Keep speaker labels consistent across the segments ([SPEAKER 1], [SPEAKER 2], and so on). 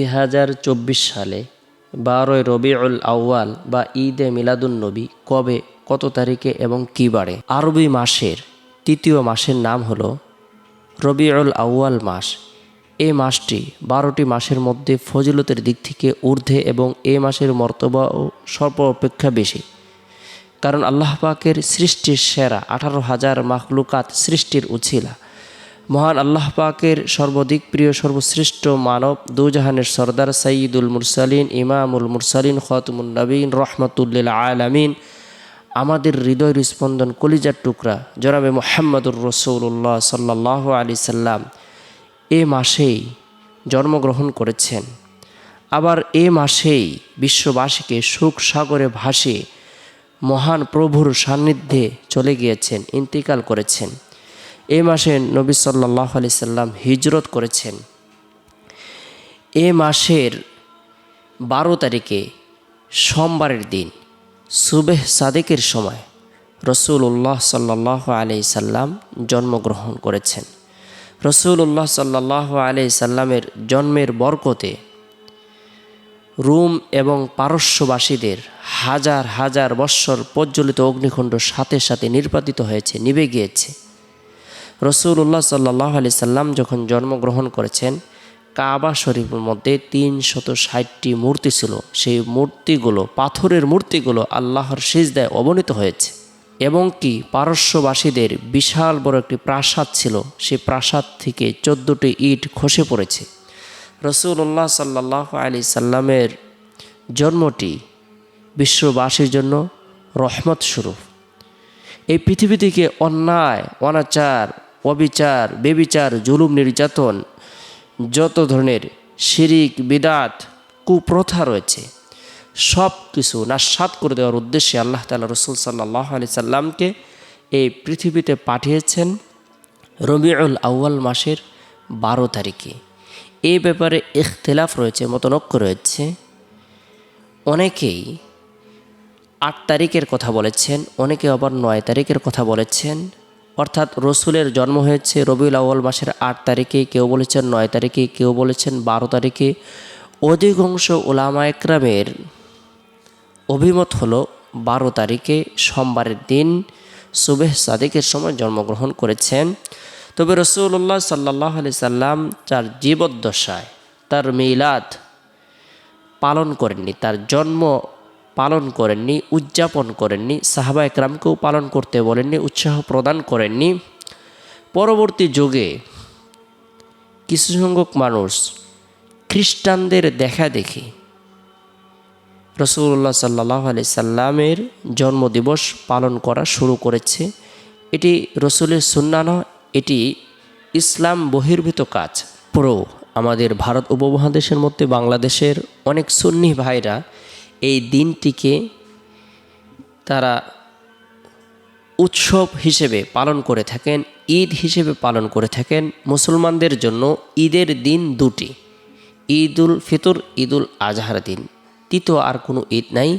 [SPEAKER 1] দুই হাজার চব্বিশ সালে বারোই রবিউল আউয়াল বা ঈদে মিলাদুন নবী কবে, কত তারিখে এবং কী বারে? আরবি মাসের তৃতীয় মাসের নাম হলো রবিউল আউয়াল মাস। এই মাসটি বারোটি মাসের মধ্যে ফজিলতের দিক থেকে ঊর্ধ্বে এবং এ মাসের মর্তবা ও সর্ব অপেক্ষা বেশি। কারণ আল্লাহ পাকের সৃষ্টির সেরা আঠারো হাজার মাখলুকাত সৃষ্টির উছিলা মহান আল্লাহ পাকের সর্বাধিক প্রিয়, সর্বশ্রেষ্ঠ মানব, দুজাহানের সর্দার সঈদুল মুরসালিন, ইমামুল মুরসালিন খতমুল নবীন, রহমতুল্লিল আলামিন। আমাদের হৃদয় স্পন্দন কলিজার টুকরা, জনাবে মোহাম্মদুর রসৌল্লাহ সাল্লাহ আলি সাল্লাম। এ মাসেই জন্মগ্রহণ করেছেন। আবার এ মাসেই বিশ্ববাসীকে সুখ সাগরে ভাসিয়ে মহান প্রভুর সান্নিধ্যে চলে গিয়েছেন, ইন্তিকাল করেছেন। এ মাসে নবী সাল্লাহ আলি সাল্লাম হিজরত করেছেন। এ মাসের বারো তারিখে সোমবারের দিন সুবেহ সাদেকের সময় রসুল্লাহ সাল্লাহ আলি সাল্লাম জন্মগ্রহণ করেছেন। রসুল্লাহ সাল্লাহ আলি সাল্লামের জন্মের বরকতে রুম এবং পারস্যবাসীদের হাজার হাজার বৎসর প্রজ্বলিত অগ্নিকুণ্ড সাথে সাথে নির্বাপিত হয়েছে, নিভে গিয়েছে। রসুল্লাহ সাল্লাহ আলি সাল্লাম যখন জন্মগ্রহণ করেছেন, কাবা শরীফের মধ্যে তিন শত ষাটটি মূর্তি ছিল। সেই মূর্তিগুলো, পাথরের মূর্তিগুলো আল্লাহর সিজদায় অবনীত হয়েছে। এবং কি পারস্যবাসীদের বিশাল বড় একটি প্রাসাদ ছিল। সেই প্রাসাদ থেকে চোদ্দোটি ইট খসে পড়েছে। রসুল্লাহ সাল্লাহ আলি সাল্লামের জন্মটি বিশ্ববাসীর জন্য রহমত স্বরূপ। এই পৃথিবী থেকে অন্যায়, অনাচার অবিচার, বেবিচার, জুলুম, নির্যাতন, যত ধরনের শিরিক, বিদাত, কুপ্রথা রয়েছে, সব কিছু নাস্বাদ করে দেওয়ার উদ্দেশ্যে আল্লাহ তালা রসুল সাল্লাহ আলি সাল্লামকে এই পৃথিবীতে পাঠিয়েছেন রবিউল আউয়াল মাসের বারো তারিখে। এই ব্যাপারে ইখতলাফ রয়েছে, মতনক্য রয়েছে। অনেকেই আট তারিখের কথা বলেছেন, অনেকে আবার নয় তারিখের কথা বলেছেন। অর্থাৎ রসুলের জন্ম হয়েছে রবিউল আউ্ল মাসের আট তারিখে, কেউ বলেছেন নয় তারিখে, কেউ বলেছেন বারো তারিখে। অধিকাংশ ওলামা একরামের অভিমত হলো বারো তারিখে সোমবারের দিন সুবেহ সাদিকের সময় জন্মগ্রহণ করেছেন। তবে রসুল্লাহ সাল্লাহ আলি সাল্লাম তার জীবদ্দশায়, তার মিলাদ পালন করেননি, তার জন্ম পালন করেননি, উদযাপন করেননি, সাহাবা একরামকেও পালন করতে বলেননি, উৎসাহ প্রদান করেননি। পরবর্তী যুগে কিছু সংখ্যক মানুষ খ্রিস্টানদের দেখা দেখি রসুল্লাহ সাল্লাহ আলি সাল্লামের জন্মদিবস পালন করা শুরু করেছে। এটি রসুলের সুন্নান এটি ইসলাম বহির্ভূত কাজ। পুরো আমাদের ভারত উপমহাদেশের মধ্যে বাংলাদেশের অনেক সুন্নি ভাইরা এই দিনটিকে তারা উৎসব হিসেবে পালন করে থাকেন, ঈদ হিসেবে পালন করে থাকেন মুসলমানদের জন্য ঈদের দিন দুটি। ঈদ উল ফিতর ঈদ উল আজহার দিন। তৃতীয় আর কোনো ঈদ নাই।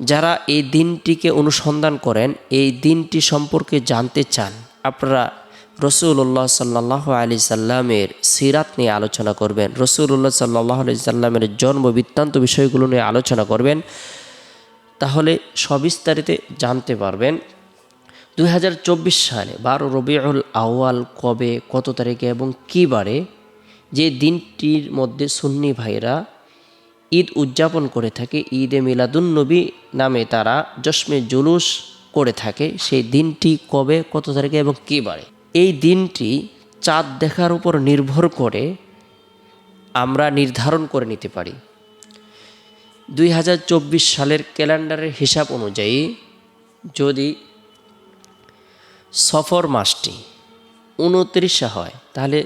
[SPEAKER 1] যারা এই দিনটিকে অনুসন্ধান করেন, এই দিনটি সম্পর্কে জানতে চান, আপনারা রসুল্লাহ সাল্লাহ আলি সাল্লামের সিরাত নিয়ে আলোচনা করবেন। রসুল্লাহ সাল্লাহ আলি সাল্লামের জন্ম বৃত্তান্ত বিষয়গুলো নিয়ে আলোচনা করবেন। তাহলে সবিস্তারিতে জানতে পারবেন দু হাজার চব্বিশ সালে বারো রবিউল আউয়াল কবে, কত তারিখে এবং কী বারে যে দিনটির মধ্যে সুন্নি ভাইরা ঈদ উদযাপন করে থাকে, ঈদে মিলাদুন্নবী নামে তারা জশ্মে জুলুস করে থাকে, সেই দিনটি কবে, কত তারিখে এবং কী বারে? এই দিনটি চাঁদ দেখার উপর নির্ভর করে আমরা নির্ধারণ করে নিতে পারি। দুই হাজার চব্বিশ সালের ক্যালেন্ডারের হিসাব অনুযায়ী যদি সফর মাসটি উনত্রিশে হয়, তাহলে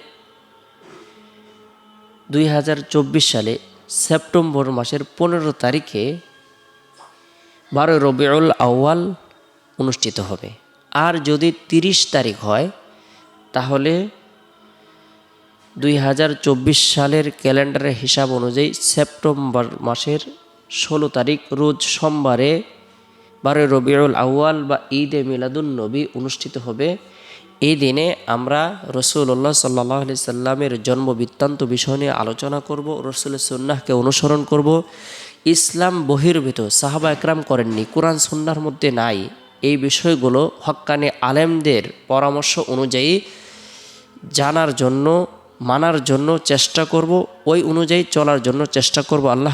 [SPEAKER 1] দুই হাজার চব্বিশ সালে সেপ্টেম্বর মাসের পনেরো তারিখে বারোই রবিউল আউয়াল অনুষ্ঠিত হবে। আর যদি তিরিশ তারিখ হয় তাহলে দুই হাজার চব্বিশ সালের ক্যালেন্ডারের হিসাব অনুযায়ী সেপ্টেম্বর মাসের ষোলো তারিখ, রোজ সোমবারে বারোই রবিউল আউয়াল বা ঈদে মিলাদুন নবী অনুষ্ঠিত হবে। এই দিনে আমরা রসুল্লাহ সাল্লাহ আলি সাল্লামের জন্ম বৃত্তান্ত বিষয় নিয়ে আলোচনা করব, রসুলের সুন্নাহকে অনুসরণ করব। ইসলাম বহির্ভূত, সাহাবা একরাম করেননি, কোরআন সুন্নার মধ্যে নাই। এই বিষয়গুলো হক্কানি আলেমদের পরামর্শ অনুযায়ী জানার জন্য মানার জন্য চেষ্টা করব ওই অনুযায়ী চলার জন্য চেষ্টা করব। আল্লাহ